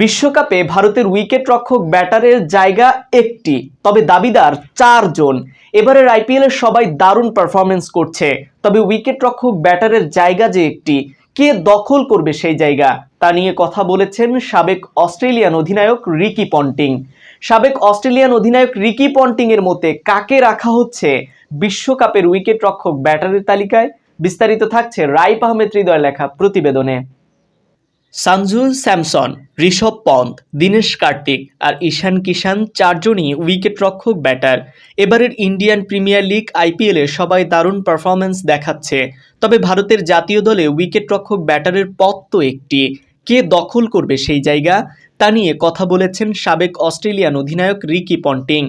বিশ্বকাপে ভারতের উইকেট রক্ষক ব্যাটারের জায়গা একটি, তবে দাবিদার চারজন। এবারের আইপিএল সবাই দারুণ পারফরমেন্স করছে, তবে উইকেট রক্ষক ব্যাটারের জায়গা যে একটি, কে দখল করবে সেই জায়গা, তা নিয়ে কথা বলেছেন সাবেক অস্ট্রেলিয়ান অধিনায়ক রিকি পন্টিং। সাবেক অস্ট্রেলিয়ান অধিনায়ক রিকি পন্টিং এর মতে, কাকে রাখা হচ্ছে বিশ্বকাপের উইকেট রক্ষক ব্যাটারের তালিকায়? বিস্তারিত থাকছে রাইপ আহমেদ হৃদয় লেখা প্রতিবেদনে। সানজু স্যামসন, ঋষভ পন্থ, দীনেশ কার্তিক আর ঈশান কিষান চারজনই উইকেট রক্ষক ব্যাটার। এবারের ইন্ডিয়ান প্রিমিয়ার লিগ আইপিএলে সবাই দারুণ পারফরমেন্স দেখাচ্ছে। তবে ভারতের জাতীয় দলে উইকেট রক্ষক ব্যাটারের পথ তো একটি। কে দখল করবে সেই জায়গা? তা নিয়ে কথা বলেছেন সাবেক অস্ট্রেলিয়ান অধিনায়ক রিকি পন্টিং।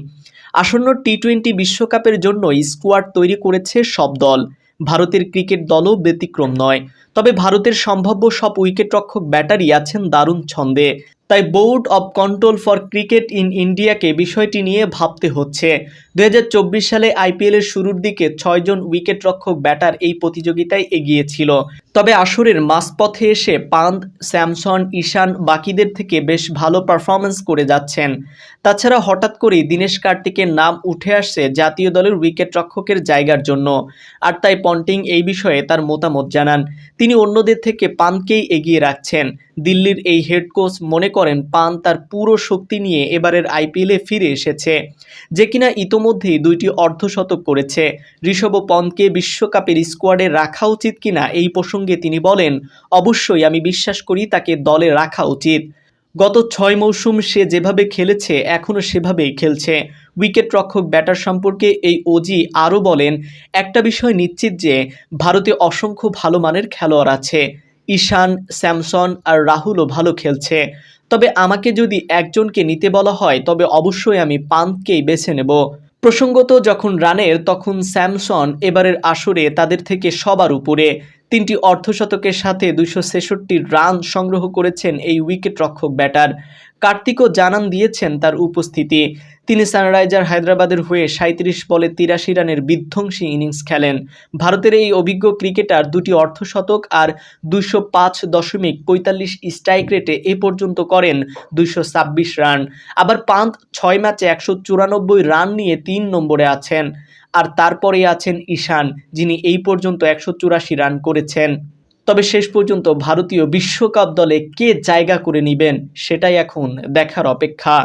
আসন্ন টি টোয়েন্টি বিশ্বকাপের জন্য স্কোয়াড তৈরি করেছে সব দল। ভারতের ক্রিকেট দলও ব্যতিক্রম নয়। তবে ভারতের সম্ভাব্য সব উইকেটরক্ষক ব্যাটারি আছেন দারুণ ছন্দে। তাই board of control for cricket in ইন্ডিয়াকে বিষয়টি নিয়ে ভাবতে হচ্ছে। দু হাজার চব্বিশ সালে আইপিএলের শুরুর দিকে ছয়জন উইকেটরক্ষক ব্যাটার এই প্রতিযোগিতায় এগিয়েছিল। তবে আসরের মাঝপথে এসে পান্ত স্যামসন, ঈশান বাকিদের থেকে বেশ ভালো পারফরমেন্স করে যাচ্ছেন। তাছাড়া হঠাৎ করেই দীনেশ কার্তিকের নাম উঠে আসছে জাতীয় দলের উইকেট রক্ষকের জায়গার জন্য। আর তাই পন্টিং এই বিষয়ে তার মতামত জানান। তিনি অন্যদের থেকে পানকেই এগিয়ে রাখছেন। দিল্লির এই হেড কোচ মনে করেন পান তার পুরো শক্তি নিয়ে এবারের আইপিএলে ফিরে এসেছে, যে কিনা ইতোমধ্যেই দুইটি অর্ধশতক করেছে। ঋষভ পন্থকে বিশ্বকাপের স্কোয়াডে রাখা উচিত কিনা এই প্রসঙ্গে তিনি বলেন, অবশ্যই আমি বিশ্বাস করি তাকে দলে রাখা উচিত। গত ছয় মৌসুম সে যেভাবে খেলেছে এখনও সেভাবেই খেলছে। উইকেট রক্ষক, ব্যাটার সম্পর্কে এই ওজি আরও বলেন, একটা বিষয় নিশ্চিত যে, ভারতে অসংখ্য ভালো মানের খেলোয়াড় আছে। ঈশান, স্যামসন আর রাহুলও ভালো খেলছে। তবে আমাকে যদি একজনকে নিতে বলা হয়, তবে অবশ্যই আমি পান্তকেই বেছে নেব। প্রসঙ্গত, যখন রানের, তখন স্যামসন এবারের আসরে তাদের থেকে সবার উপরে। তিনটি অর্ধশতকের সাথে দুইশো ছেষট্টি রান সংগ্রহ করেছেন এই উইকেট রক্ষক ব্যাটার। কার্তিকও জানান দিয়েছেন তার উপস্থিতি। তিনি সানরাইজার হায়দ্রাবাদের হয়ে সাঁত্রিশ বলে তিরাশি রানের বিধ্বংসী ইনিংস খেলেন। ভারতের এই অভিজ্ঞ ক্রিকেটার দুটি অর্ধশতক আর দুশো পাঁচ দশমিক পঁয়তাল্লিশ স্ট্রাইক রেটে এ পর্যন্ত করেন দুশো ছাব্বিশ রান। আবার পান্ত ছয় ম্যাচে একশো চুরানব্বই রান নিয়ে তিন নম্বরে আছেন। আর তারপরে আছেন ঈশান, যিনি এই পর্যন্ত একশো চুরাশি রান করেছেন। তবে শেষ পর্যন্ত ভারতীয় বিশ্বকাপ দলে কে জায়গা করে নেবেন, সেটাই এখন দেখার অপেক্ষা।